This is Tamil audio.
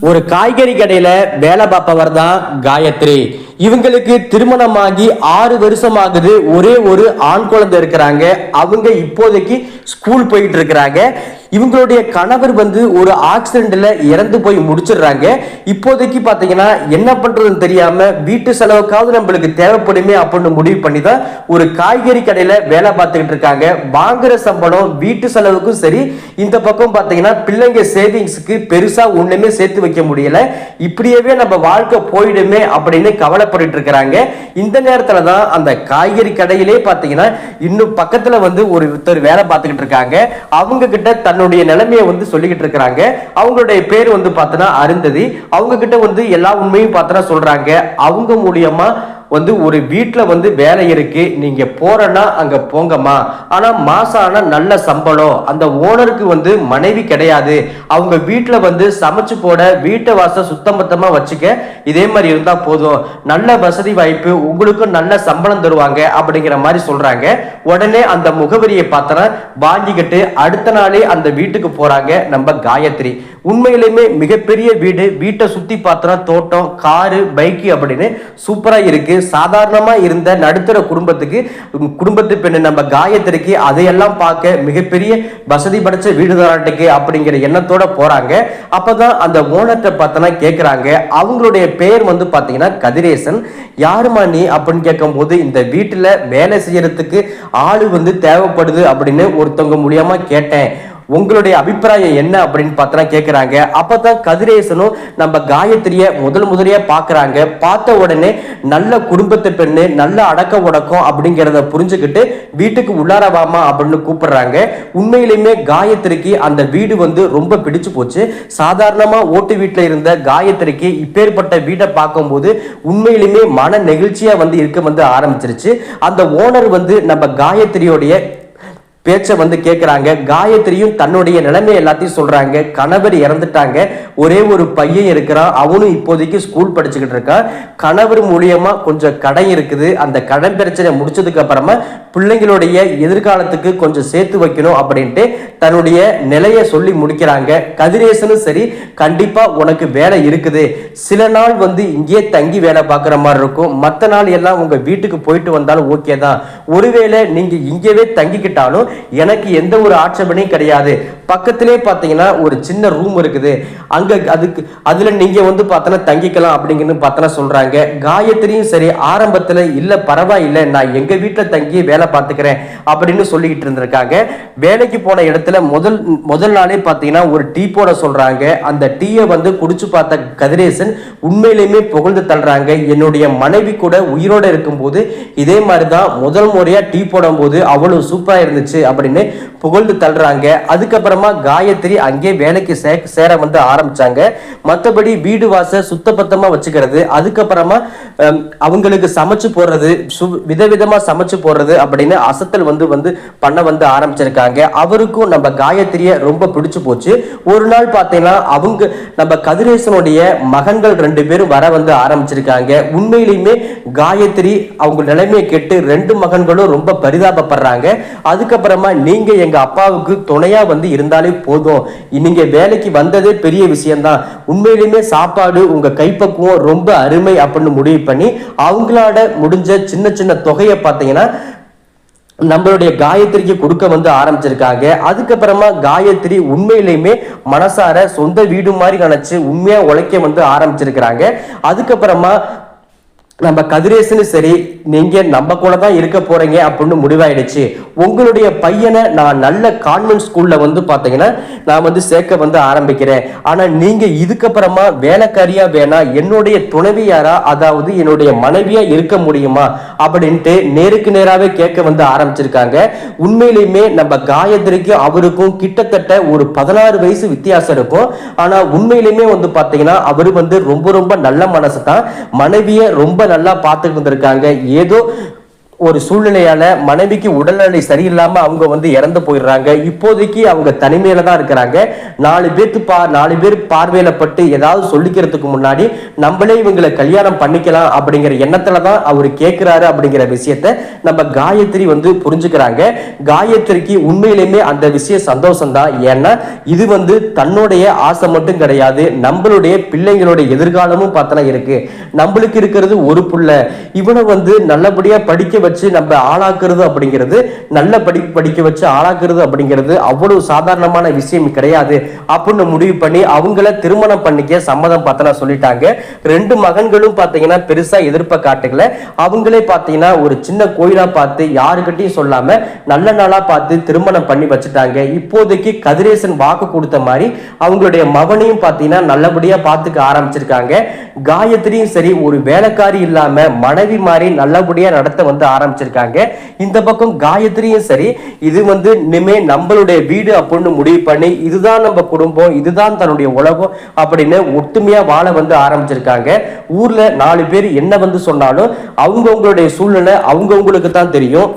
ஒரு காய்கறி கடையில வேலை பார்ப்பவர் தான் காயத்ரி. இவங்களுக்கு திருமணமாகி ஆறு வருஷம் ஆகுது ஒரே ஒரு ஆண் குழந்தை இருக்கிறாங்க. அவங்க இப்போதைக்கு ஸ்கூல் போயிட்டு இருக்கிறாங்க. இவங்களுடைய கணவர் வந்து ஒரு ஆக்சிடென்ட்ல இறந்து போய் முடிச்சிடுறாங்க. இப்போதைக்கு பாத்தீங்கன்னா என்ன பண்றதுன்னு தெரியாம வீட்டு செலவுக்காவது நம்மளுக்கு தேவைப்படுமே அப்படின்னு முடிவு பண்ணி தான் ஒரு காய்கறி கடையில வேலை பார்த்துக்கிட்டு இருக்காங்க. வாங்குற சம்பளம் வீட்டு செலவுக்கும் சரி இந்த பக்கம் பாத்தீங்கன்னா பிள்ளைங்க சேவிங்ஸ்க்கு பெருசா ஒண்ணுமே சேர்த்து வைக்க முடியல. இப்படியவே நம்ம வாழ்க்கை போயிடுமே அப்படின்னு கவலைப்பட்டு இருக்கிறாங்க. இந்த நேரத்துல தான் அந்த காய்கறி கடையிலே பாத்தீங்கன்னா இன்னும் பக்கத்துல வந்து ஒருத்தர் வேலை பார்த்துக்கிட்டு இருக்காங்க. அவங்க கிட்ட தன்னுடைய நிலைமையை வந்து சொல்லிக்கிட்டு இருக்கிறாங்க. அவங்களுடைய பேர் வந்து பார்த்தோன்னா அருந்ததி. அவங்க கிட்ட வந்து எல்லா உண்மையும் பார்த்தோன்னா சொல்றாங்க. அவங்க மூலியமா வந்து ஒரு வீட்டில் வந்து வேலை இருக்கு நீங்க போறேன்னா அங்க போங்கம்மா. ஆனா மாசம் ஆனா நல்ல சம்பளம். அந்த ஓனருக்கு வந்து மனைவி கிடையாது. அவங்க வீட்டில் வந்து சமைச்சு போட வீட்டை வாசல் சுத்தம் பத்தமா வச்சுக்க இதே மாதிரி இருந்தா போதும். நல்ல வசதி வாய்ப்பு உங்களுக்கும் நல்ல சம்பளம் தருவாங்க அப்படிங்கிற மாதிரி சொல்றாங்க. உடனே அந்த முகவரியை பார்த்தனா வாங்கிக்கிட்டு அடுத்த நாளே அந்த வீட்டுக்கு போறாங்க நம்ம காயத்ரி. உண்மையிலுமே மிகப்பெரிய வீடு. வீட்டை சுத்தி பார்த்தனா தோட்டம் காரு பைக்கு அப்படின்னு சூப்பரா இருக்கு. சாதாரணமாக இருந்த நடுத்தர குடும்பத்துக்கு குடும்பத்து பெண்ணு நம்ம காயத்ரிக்கு அதையெல்லாம் பார்க்க மிகப்பெரிய வசதி படைச்ச வீடுதாராட்டுக்கு அப்படிங்கிற எண்ணத்தோட போறாங்க. அப்பதான் அந்த ஓனர்கிட்ட பார்த்தோன்னா கேட்குறாங்க அவங்களுடைய பெயர் வந்து பார்த்தீங்கன்னா கதிரேசன். யாருமா நீ அப்படின்னு கேட்கும்போது இந்த வீட்டில் வேலை செய்யறதுக்கு ஆள் வந்து தேவைப்படுது அப்படின்னு ஒருத்தவங்க மூலியமா கேட்டேன். உங்களுடைய அபிப்பிராயம் என்ன அப்படின்னு பார்த்தா கேட்குறாங்க அப்பதான் கதிரேசனும் நம்ம காயத்ரியை முதல் முதலியா பார்க்குறாங்க. பார்த்த உடனே நல்ல குடும்பத்தை பெண்ணு நல்ல அடக்க உடக்கம் அப்படிங்கிறத புரிஞ்சுக்கிட்டு வீட்டுக்கு உள்ளாரவாமா அப்படின்னு கூப்பிடுறாங்க. உண்மையிலுமே காயத்ரிக்கு அந்த வீடு வந்து ரொம்ப பிடிச்சு போச்சு. சாதாரணமாக ஓட்டு வீட்டில் இருந்த காயத்ரிக்கு இப்பேற்பட்ட வீட்டை பார்க்கும்போது உண்மையிலுமே மன நெகிழ்ச்சியாக வந்து இருக்க வந்து ஆரம்பிச்சிருச்சு. அந்த ஓனர் வந்து நம்ம காயத்ரியோடைய பேச்சை வந்து கேட்குறாங்க காயத்ரியும் தன்னுடைய நிலைமை எல்லாத்தையும் சொல்றாங்க. கணவர் இறந்துட்டாங்க. ஒரே ஒரு பையன் இருக்கிறான். அவனும் இப்போதைக்கு ஸ்கூல் படிச்சுக்கிட்டு இருக்கான். கணவர் மூலியமா கொஞ்சம் கடன் இருக்குது. அந்த கடன் பிரச்சனை முடிச்சதுக்கு அப்புறமா பிள்ளைங்களுடைய எதிர்காலத்துக்கு கொஞ்சம் சேர்த்து வைக்கணும் அப்படின்ட்டு தன்னுடைய நிலையை சொல்லி முடிக்கிறாங்க. கதிரேசனும் சரி கண்டிப்பா உனக்கு வேலை இருக்குது. சில நாள் வந்து இங்கேயே தங்கி வேலை பார்க்குற மாதிரி இருக்கும். மற்ற நாள் எல்லாம் உங்க வீட்டுக்கு போயிட்டு வந்தாலும் ஓகே தான். ஒருவேளை நீங்க இங்கேயே தங்கிக்கிட்டாலும் எனக்கு எந்த ஒரு ஆட்சேபனையும் கிடையாது. பக்கத்திலே பார்த்தீங்கன்னா ஒரு சின்ன ரூம் இருக்குது. அங்கே அதுக்கு அதில் நீங்கள் வந்து பார்த்தோன்னா தங்கிக்கலாம் அப்படிங்கன்னு பார்த்தோன்னா சொல்கிறாங்க காயத்ரியும் சரி ஆரம்பத்தில் இல்லை பரவாயில்லை நான் எங்கள் வீட்டில் தங்கி வேலை பார்த்துக்கிறேன் அப்படின்னு சொல்லிக்கிட்டு இருந்திருக்காங்க. வேலைக்கு போன இடத்துல முதல் முதல் நாளே பார்த்தீங்கன்னா ஒரு டீ போட சொல்கிறாங்க அந்த டீயை வந்து குடிச்சு பார்த்த கதிரேசன் உண்மையிலுமே புகழ்ந்து தள்ளுறாங்க. என்னுடைய மனைவி கூட உயிரோடு இருக்கும்போது இதே மாதிரி தான் முதல் முறையாக டீ போடும்போது அவ்வளோ சூப்பராக இருந்துச்சு அப்படின்னு புகழ்ந்து தள்ளுறாங்க. அதுக்கப்புறமா காயத்ரி அங்கே வேலைக்கு சே சேர வந்து ஆரம்பிச்சாங்க. மற்றபடி வீடு வாச சுத்தபத்தமாக வச்சுக்கிறது. அதுக்கப்புறமா அவங்களுக்கு சமைச்சு போடுறது சு விதவிதமாக சமைச்சு போடுறது அப்படின்னு அசத்தல் வந்து வந்து பண்ண வந்து ஆரம்பிச்சிருக்காங்க. அவருக்கும் நம்ம காயத்ரியை ரொம்ப பிடிச்சு போச்சு. ஒரு நாள் பார்த்தீங்கன்னா அவங்க நம்ம கதிரேசனுடைய மகன்கள் ரெண்டு பேரும் வர வந்து ஆரம்பிச்சிருக்காங்க. உண்மையிலுமே காயத்ரி அவங்க நிலைமையை கேட்டு ரெண்டு மகன்களும் ரொம்ப பரிதாபப்படுறாங்க. அதுக்கப்புறம் நீங்க எங்க அப்பாவுக்கு துணையா வந்து இருந்தாலே போதும். நீங்க வேலைக்கு வந்ததே பெரிய விஷயம்தான். உண்மையிலுமே சாப்பாடு உங்க கைப்பக்குவம் ரொம்ப அருமை அப்படின்னு முடிவு பண்ணி அவங்களால முடிஞ்ச சின்ன சின்ன தொகையை பார்த்தீங்கன்னா நம்மளுடைய காயத்ரிக்கு கொடுக்க வந்து ஆரம்பிச்சிருக்காங்க. அதுக்கப்புறமா காயத்ரி உண்மையிலையுமே மனசார சொந்த வீடு மாதிரி நினைச்சு உண்மையா உழைக்க வந்து ஆரம்பிச்சிருக்கிறாங்க. அதுக்கப்புறமா நம்ம கதிரேசனு சரி நீங்க நம்ம கூட தான் இருக்க போறீங்க அப்படின்னு முடிவாயிடுச்சு. உங்களுடைய பையனை நான் நல்ல கான்வென்ட் ஸ்கூல்ல வந்து பாத்தீங்கன்னா நான் வந்து சேர்க்க வந்து ஆரம்பிக்கிறேன். ஆனா நீங்க இதுக்கப்புறமா வேலைக்காரியா வேணா என்னுடைய துணைவியாரா அதாவது என்னுடைய மனைவியா இருக்க முடியுமா அப்படின்ட்டு நேருக்கு நேராவே கேட்க வந்து ஆரம்பிச்சிருக்காங்க. உண்மையிலுமே நம்ம காயத்ரிக்கு அவருக்கும் கிட்டத்தட்ட ஒரு பதினாறு வயசு வித்தியாசம் இருக்கும். ஆனா உண்மையிலுமே வந்து பாத்தீங்கன்னா அவரு வந்து ரொம்ப ரொம்ப நல்ல மனசு தான். மனைவிய ரொம்ப நல்லா பார்த்துட்டு வந்திருக்காங்க. ஏதோ ஒரு சூழ்நிலையால மனைவிக்கு உடல்நிலை சரியில்லாம அவங்க வந்து இறந்து போயிடுறாங்க. இப்போதைக்கு அவங்க தனிமையில தான் இருக்கிறாங்க. நாலு பேர்த்து பா நாலு பேர் பார்வையில பட்டு ஏதாவது சொல்லிக்கிறதுக்கு முன்னாடி நம்மளே இவங்களை கல்யாணம் பண்ணிக்கலாம் அப்படிங்கிற எண்ணத்துல தான் அவர் கேட்கிறாரு அப்படிங்கிற விஷயத்த நம்ம காயத்ரி வந்து புரிஞ்சுக்கிறாங்க. காயத்ரிக்கு உண்மையிலுமே அந்த விஷயம் சந்தோஷம் தான் ஏன்னா இது வந்து தன்னுடைய ஆசை மட்டும் கிடையாது. நம்மளுடைய பிள்ளைங்களுடைய எதிர்காலமும் பார்த்தனா இருக்கு. நம்மளுக்கு இருக்கிறது ஒரு புள்ள. இவனை வந்து நல்லபடியா படிக்க வச்சு நம்ம ஆளாக்குறது அப்படிங்கிறது நல்ல படி படிக்க வச்சு ஆளாக்குறது அப்படிங்கிறது அவ்வளவு சாதாரணமான விஷயம் கிடையாது. அப்படின்னு முடிவு பண்ணி அவங்கள திருமணம் பண்ணிக்க சம்மதம் பார்த்தனா சொல்லிட்டாங்க. ரெண்டு மகன்களும் பார்த்தீங்கன்னா பெருசா எதிர்ப்பை காட்டுக்கல. அவங்களே பார்த்தீங்கன்னா ஒரு சின்ன கோயிலா பார்த்து யாருக்கிட்டையும் சொல்லாம நல்ல நாளா பார்த்து திருமணம் பண்ணி வச்சுட்டாங்க. இப்போதைக்கு கதிரேசன் வாக்கு கொடுத்த மாதிரி அவங்களுடைய மகனையும் பார்த்தீங்கன்னா நல்லபடியா பார்த்துக்க ஆரம்பிச்சிருக்காங்க. காயத்ரியும் சரி ஒரு வேலைக்காரி இல்லாம மனைவி மாதிரி நல்லபடியா நடத்த வந்து ஆரம்பிச்சிருக்காங்க. இந்த பக்கம் காயத்ரியும் சரி இது வந்து இனிமே நம்மளுடைய வீடு அப்படின்னு முடிவு பண்ணி இதுதான் நம்ம குடும்பம் இதுதான் தன்னுடைய உலகம் அப்படின்னு ஒத்துமையா வாழ வந்து ஆரம்பிச்சிருக்காங்க. ஊர்ல நாலு பேர் என்ன வந்து சொன்னாலும் அவங்கவுங்களுடைய சூழ்நிலை அவங்கவுங்களுக்கு தான் தெரியும்.